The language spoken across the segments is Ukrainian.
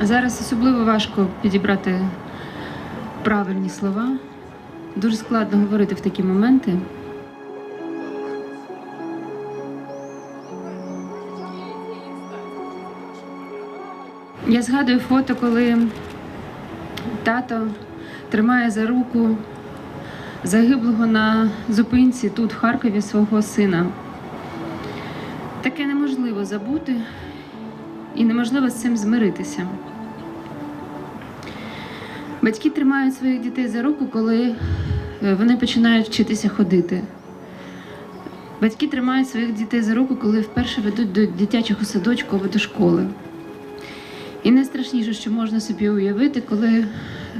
Зараз особливо важко підібрати правильні слова. Дуже складно говорити в такі моменти. Я згадую фото, коли тато тримає за руку загиблого на зупинці тут, в Харкові, свого сина. Таке неможливо забути і неможливо з цим змиритися. Батьки тримають своїх дітей за руку, коли е, вони починають вчитися ходити. Батьки тримають своїх дітей за руку, коли вперше ведуть до дитячого садочку або до школи. І найстрашніше, що можна собі уявити, коли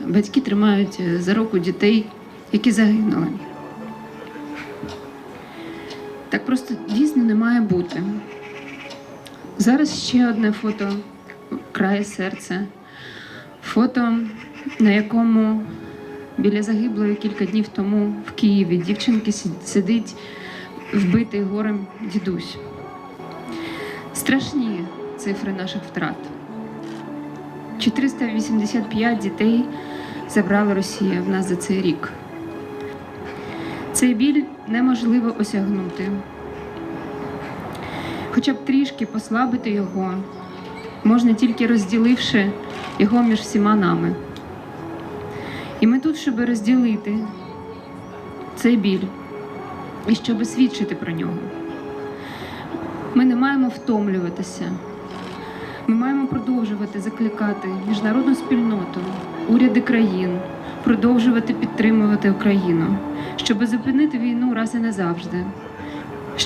батьки тримають е, за руку дітей, які загинули. Так просто дійсно не має бути. Зараз ще одне фото крає серце. Фото, на якому біля загиблої кілька днів тому в Києві дівчинки сидить вбитий горем дідусь. Страшні цифри наших втрат. 485 дітей забрала Росія в нас за цей рік. Цей біль неможливо осягнути. Хоча б трішки послабити його можна тільки розділивши його між всіма нами. І ми тут, щоб розділити цей біль і щоб свідчити про нього. Ми не маємо втомлюватися. Ми маємо продовжувати закликати міжнародну спільноту, уряди країн, продовжувати підтримувати Україну, щоб зупинити війну раз і назавжди,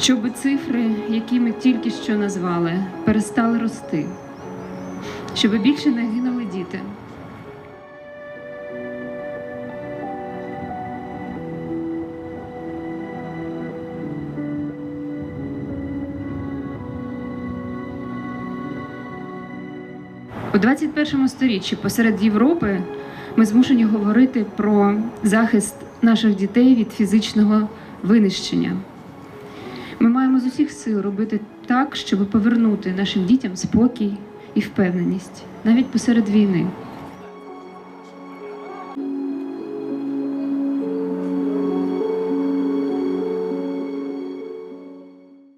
щоб цифри, які ми тільки що назвали, перестали рости, щоб більше не гинули діти. У 21 сторіччі посеред Європи ми змушені говорити про захист наших дітей від фізичного винищення. Маємо з усіх сил робити так, щоб повернути нашим дітям спокій і впевненість навіть посеред війни.